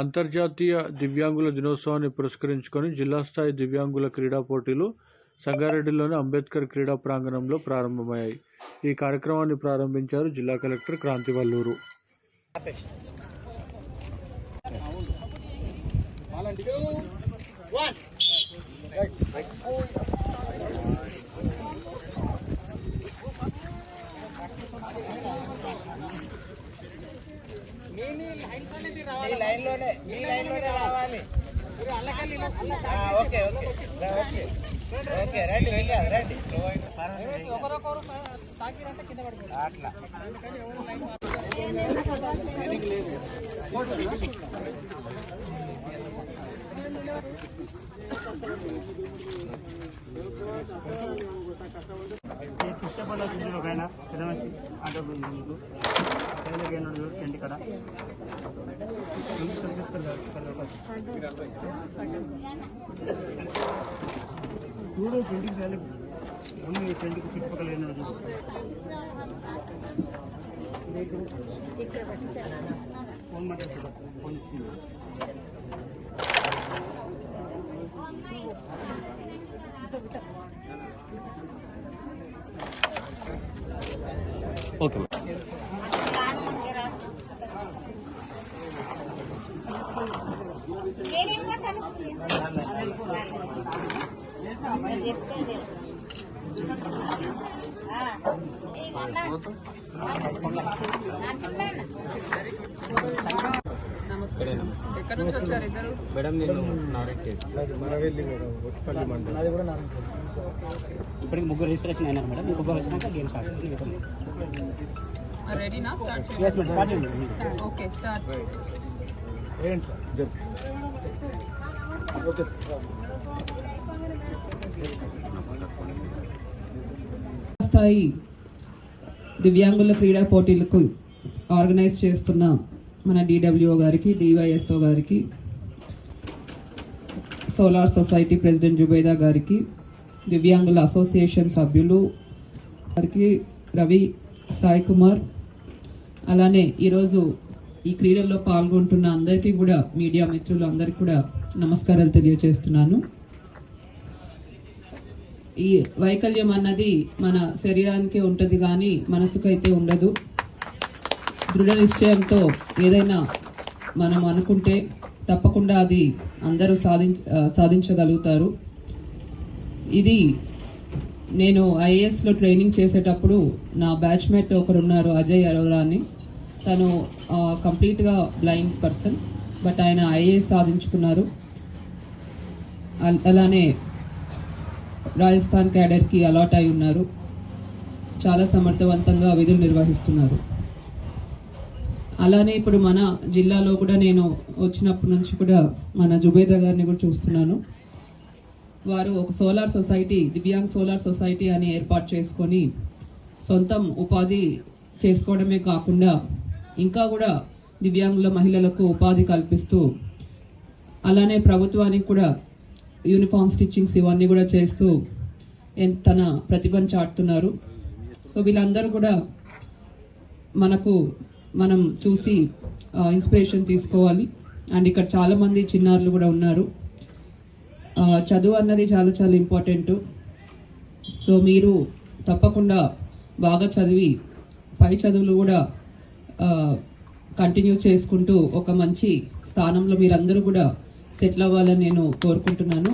అంతర్జాతీయ దివ్యాంగుల దినోత్సవాన్ని పురస్కరించుకొని జిల్లా స్థాయి దివ్యాంగుల క్రీడా పోటీలు సంగారెడ్డిలోని అంబేద్కర్ క్రీడా ప్రాంగణంలో ప్రారంభమయ్యాయి. ఈ కార్యక్రమాన్ని ప్రారంభించారు జిల్లా కలెక్టర్ క్రాంతివల్లూరు. ఈ లైన్ ఈ లైన్లోనే రావాలి. Okay okay. ఓకే. ఓకే రండి వెళ్ళారు రండి. అట్లా. ఇష్టపడ్డ చూసిన ఒక ఆయన పెద్ద మనిషి ఆటో ముందు రైల్వే చూడు చెండి కడ చూడు చెండికి రైలు ఈ చెండికి చుట్టుపక్కల చూడు ఫోన్ మాట్లాడుతుంది ఫోన్ ఇచ్చింది నమస్తే మేడం నేను ఇప్పటికి ముగ్గురు రిజిస్ట్రేషన్ అయినారు మేడం. ఇంకొకరు వచ్చినాక గేమ్ స్టార్ట్ అవుతుంది రెడీనా స్టార్ట్ ఓకే స్టార్ట్ స్థాయి దివ్యాంగుల క్రీడా పోటీలకు ఆర్గనైజ్ చేస్తున్న మన డిడబ్ల్యూఓ గారికి డివైఎస్ఓ గారికి సోలార్ సొసైటీ ప్రెసిడెంట్ జుబైదా గారికి దివ్యాంగుల అసోసియేషన్ సభ్యులు వారికి రవి సాయి కుమార్. అలానే ఈరోజు ఈ క్రీడల్లో పాల్గొంటున్న అందరికీ కూడా మీడియా మిత్రులు అందరికీ కూడా నమస్కారాలు తెలియజేస్తున్నాను. ఈ వైకల్యం అన్నది మన శరీరానికే ఉంటుంది కానీ మనసుకైతే ఉండదు. దృఢ నిశ్చయంతో ఏదైనా మనం అనుకుంటే తప్పకుండా అది అందరూ సాధించ సాధించగలుగుతారు. ఇది నేను ఐఏఎస్లో ట్రైనింగ్ చేసేటప్పుడు నా బ్యాచ్మేట్ ఒకరు ఉన్నారు అజయ్ అరోరా అని. తను కంప్లీట్గా బ్లైండ్ పర్సన్ బట్ ఆయన ఐఏఎస్ సాధించుకున్నారు. అలానే రాజస్థాన్ క్యాడర్కి అలాట్ అయి ఉన్నారు. చాలా సమర్థవంతంగా విధులు నిర్వహిస్తున్నారు. అలానే ఇప్పుడు మన జిల్లాలో కూడా నేను వచ్చినప్పటి నుంచి కూడా మన జుబేదా గారిని కూడా చూస్తున్నాను. వారు ఒక solar society Divyang solar society అని ఏర్పాటు చేసుకొని సొంతం ఉపాధి చేసుకోవడమే కాకుండా ఇంకా కూడా దివ్యాంగుల మహిళలకు ఉపాధి కల్పిస్తూ అలానే ప్రభుత్వానికి కూడా యూనిఫామ్ స్టిచ్చింగ్స్ ఇవన్నీ కూడా చేస్తూ తన ప్రతిభను చాటుతున్నారు. సో వీళ్ళందరూ కూడా మనకు మనం చూసి ఇన్స్పిరేషన్ తీసుకోవాలి. అండ్ ఇక్కడ చాలామంది చిన్నారులు కూడా ఉన్నారు. చదువు అన్నది చాలా చాలా ఇంపార్టెంట్ సో మీరు తప్పకుండా బాగా చదివి పై చదువులు కూడా కంటిన్యూ చేసుకుంటూ ఒక మంచి స్థానంలో మీరందరూ కూడా సెటిల్ అవ్వాలని నేను కోరుకుంటున్నాను.